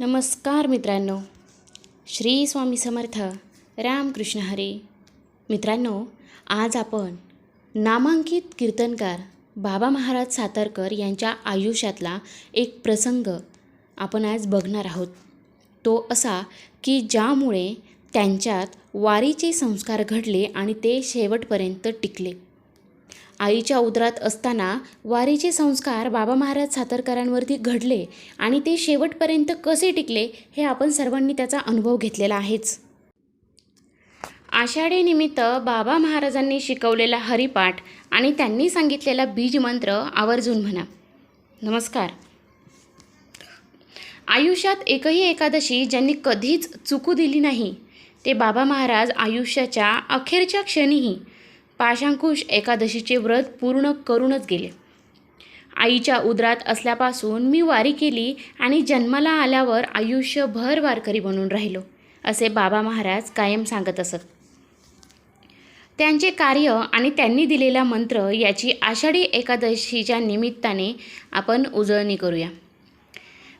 नमस्कार मित्रांनो. श्री स्वामी समर्थ. रामकृष्ण हरी. मित्रांनो आज आपण नामांकित कीर्तनकार बाबा महाराज सातारकर यांच्या आयुष्यातला एक प्रसंग आपण आज बघणार आहोत. तो असा की ज्यामुळे त्यांच्यात वारीचे संस्कार घडले आणि ते शेवटपर्यंत टिकले. आईच्या उदरात असताना वारीचे संस्कार बाबा महाराज सातारकरांवरती घडले आणि ते शेवटपर्यंत कसे टिकले हे आपण सर्वांनी त्याचा अनुभव घेतलेला आहेच. आषाढीनिमित्त बाबा महाराजांनी शिकवलेला हरिपाठ आणि त्यांनी सांगितलेला बीजमंत्र आवर्जून म्हणा. नमस्कार. आयुष्यात एकही एकादशी ज्यांनी कधीच चुकू दिली नाही ते बाबा महाराज आयुष्याच्या अखेरच्या क्षणीही पाशांकुश एकादशीचे व्रत पूर्ण करूनच गेले. आईच्या उदरात असल्यापासून मी वारी केली आणि जन्माला आल्यावर आयुष्यभर वारकरी बनून राहिलो असे बाबा महाराज कायम सांगत असत. त्यांचे कार्य आणि त्यांनी दिलेला मंत्र याची आषाढी एकादशीच्या निमित्ताने आपण उजळणी करूया.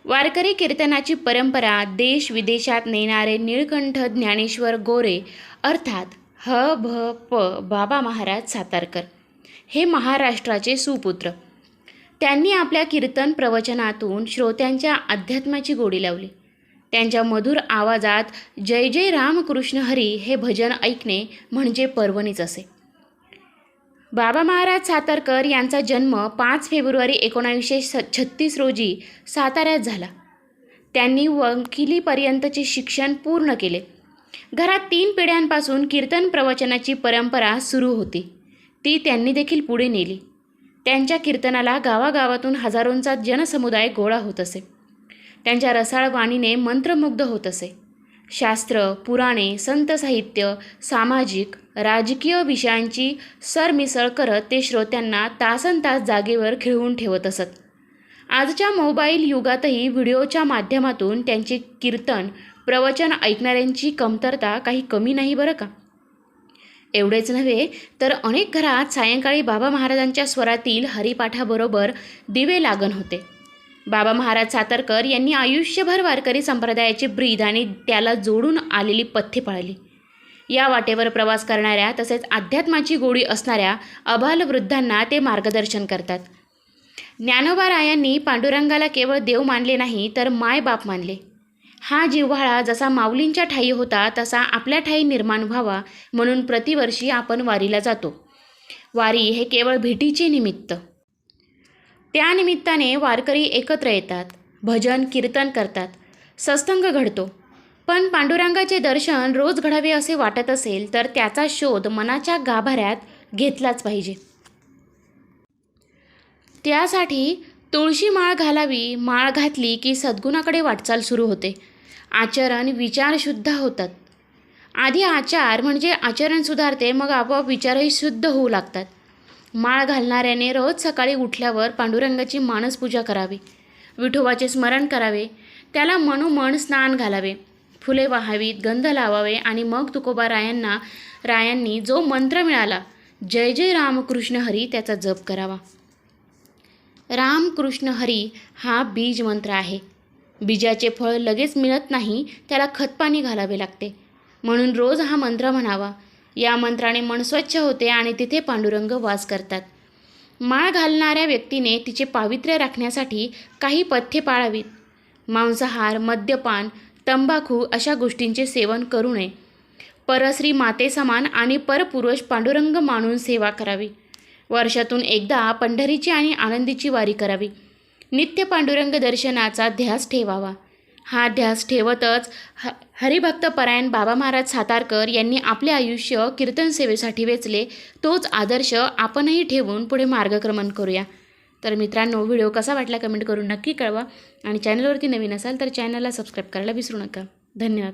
वारकरी कीर्तनाची परंपरा देश विदेशात नेणारे निळकंठ ज्ञानेश्वर गोरे अर्थात ह भ प बाबा महाराज सातारकर. हे महाराष्ट्राचे सुपुत्र. त्यांनी आपल्या कीर्तन प्रवचनातून श्रोत्यांच्या अध्यात्माची गोडी लावली. त्यांच्या मधुर आवाजात जय जय रामकृष्ण हरी हे भजन ऐकणे म्हणजे पर्वणीच असे. बाबा महाराज सातारकर यांचा जन्म पाच फेब्रुवारी एकोणावीसशे स छत्तीस रोजी साताऱ्यात झाला. त्यांनी वकिलीपर्यंतचे शिक्षण पूर्ण केले. घरात तीन पिढ्यांपासून कीर्तन प्रवचनाची परंपरा सुरू होती. ती त्यांनी देखील पुढे नेली. त्यांच्या कीर्तनाला गावागावातून हजारोंचा जनसमुदाय गोळा होत असे. त्यांच्या रसाळ वाणीने मंत्रमुग्ध होत असे. शास्त्र पुराणे संत साहित्य सामाजिक राजकीय विषयांची सरमिसळ करत ते श्रोत्यांना तासन तास जागेवर खिळवून ठेवत असत. आजच्या मोबाईल युगातही व्हिडिओच्या माध्यमातून त्यांचे कीर्तन प्रवचन ऐकणाऱ्यांची कमतरता काही कमी नाही बरं का? एवढेच नव्हे तर अनेक घरात सायंकाळी बाबा महाराजांच्या स्वरातील हरिपाठाबरोबर दिवे लागण होते. बाबा महाराज सातारकर यांनी आयुष्यभर वारकरी संप्रदायाचे ब्रीद आणि त्याला जोडून आलेली पथ्ये पाळली. या वाटेवर प्रवास करणाऱ्या तसेच अध्यात्माची गोडी असणाऱ्या अबाल वृद्धांना ते मार्गदर्शन करतात. ज्ञानोबा रायांनी पांडुरंगाला केवळ देव मानले नाही तर मायबाप मानले. हा जिव्हाळा जसा माऊलींच्या ठाई होता तसा आपल्या ठाई निर्माण व्हावा म्हणून प्रतिवर्षी आपण वारीला जातो. वारी हे केवळ भेटीचे निमित्त. त्यानिमित्ताने वारकरी एकत्र येतात भजन कीर्तन करतात सत्संग घडतो. पण पांडुरंगाचे दर्शन रोज घडावे असे वाटत असेल तर त्याचा शोध मनाच्या गाभाऱ्यात घेतलाच पाहिजे. त्यासाठी तुळशी माळ घालावी माळ घातली की सद्गुणाकडे वाटचाल सुरू होते. आचरण विचार शुद्ध होतात. आधी आचार म्हणजे आचरण सुधारते मग आपोआप विचारही शुद्ध होऊ लागतात. माळ घालणाऱ्याने रोज सकाळी उठल्यावर पांडुरंगाची मानसपूजा करावी. विठोबाचे स्मरण करावे. त्याला मनोमन स्नान घालावे. फुले वाहावीत गंध लावावे आणि मग तुकोबा रायांना रायांनी जो मंत्र मिळाला जय जय रामकृष्ण हरी त्याचा जप करावा. रामकृष्ण हरी हा बीज मंत्र आहे. बीजाचे फळ लगेच मिळत नाही त्याला खतपाणी घालावे लागते. म्हणून रोज हा मंत्र म्हणावा. या मंत्राने मन स्वच्छ होते आणि तिथे पांडुरंग वास करतात. माळ घालणाऱ्या व्यक्तीने तिचे पावित्र्य राखण्यासाठी काही पथ्ये पाळावीत. मांसाहार मद्यपान तंबाखू अशा गोष्टींचे सेवन करू नये. परश्री मातेसमान आणि परपुरुष पांडुरंग मानून सेवा करावी. वर्षातून एकदा पंढरीची आणि आनंदीची वारी करावी. नित्य पांडुरंग दर्शनाचा ध्यास ठेवावा. हा ध्यास ठेवतच ह हरिभक्तपरायण बाबा महाराज सातारकर यांनी आपले आयुष्य कीर्तन सेवेसाठी वेचले तोच आदर्श आपणही ठेवून पुढे मार्गक्रमण करूया. तर मित्रांनो व्हिडिओ कसा वाटला कमेंट करून नक्की कळवा. आणि चॅनलवरती नवीन असाल तर चॅनलला सबस्क्राईब करायला विसरू नका. धन्यवाद.